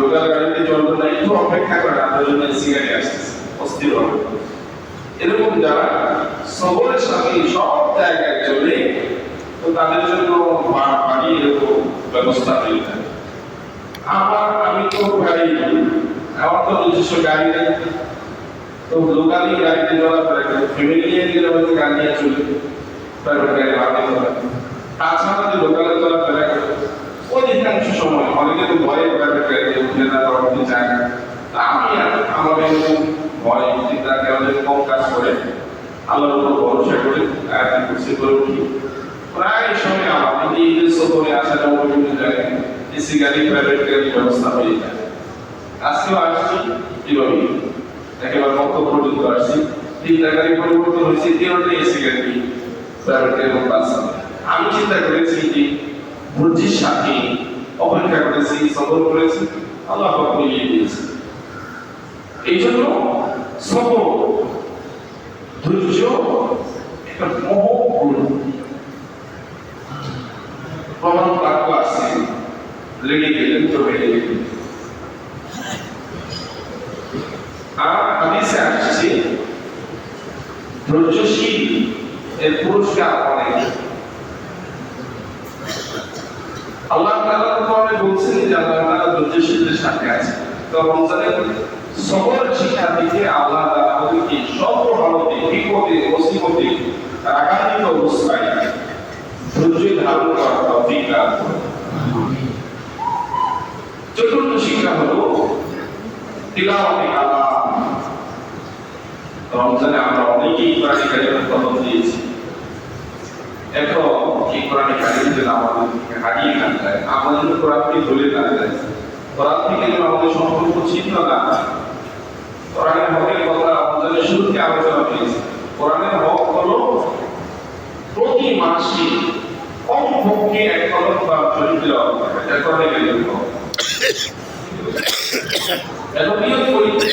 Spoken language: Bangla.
লোকাল না একটু অপেক্ষা করেন আপনার জন্য গাড়ি আসতেছে, অস্থির হবে। এরকম যারা সবরের সাথে সব জায়গায় চলে, তো তাদের জন্য বাড়ি এরকম ব্যবস্থা হয়ে থাকে। আমার, আমি তো গাড়ি আমার তো নিজস্ব গাড়ি নেই। তো লোকালি গাড়িতে চলাফেরা করে ফ্যামিলি নিয়ে গেলে হয়তো গাড়ি নিয়ে চলে প্রাইভেট গাড়ি করে। তাছাড়া লোকালে করে অধিকাংশ সময় অনেকে তো ভয়ে প্রাইভেট গাড়িতে উঠে না বা উঠতে চায় না তা আমি আমাদের ভয়, চিন্তা কারণে কম কাজ করে? আল্লাহর উপর ভরসা করে আয়াতের কুরসি করে উঠি। প্রায় সময় আমার যদি এই যে সফরে আসা যাওয়া বিভিন্ন জায়গায় এসি গাড়ি প্রাইভেট গাড়ির ব্যবস্থা হয়ে যায়। আজকেও আসছি এভাবে একেবারে কত পর্যন্ত আসছি। তিনটা গাড়ি পরিবর্তন হয়েছে তিনটা এসি গাড়ি প্রাইভেট গাড়ি এবং বাস আমি চিন্তা করেছি যে ধৈর্যের সাথে অপেক্ষা করেছি, সফর করেছি, আল্লাহ মিলিয়ে দিয়েছে এই জন্য সফর ধৈর্য একটা মহগুণ প্রমাণ বাক্য আছে, লেগে গেলেন তো বেড়ে আর হাদিসে আসছে, ধৈর্যশীল এর পুরস্কার অনেক। আল্লাহ তাআলা অনেক বলছেন যে আল্লাহ তাআলা ধৈর্যশীলদের সাথে আছে, তো রমজানের সবর শিক্ষা থেকে আল্লাহ আমাদেরকে সর্ব হালতে বিপদে মুসিবতে রাগান্বিত অবস্থায় ধৈর্য ধারণ করার তৌফিক দান চতুর্থ শিক্ষা হলো তিলাওয়াতে কালাম রমজানে আমরা অনেকেই কোরআন কারিমের কদম দিয়েছি। এখন এই কোরআন কারিম যেন আমাদের হারিয়ে না যায়, আমাদের কোরআনকে ধরে না যায়, কোরআন থেকে আমাদের সম্পর্ক ছিন্ন না কোরআনের হকের কথা আমাদের শুরুতে আলোচনা করেছি কোরআনের হক হলো প্রতি মাসে কমপক্ষে এক কলম বা চরিত্র এটা কোরআনে গেলে এখন নিয়োগ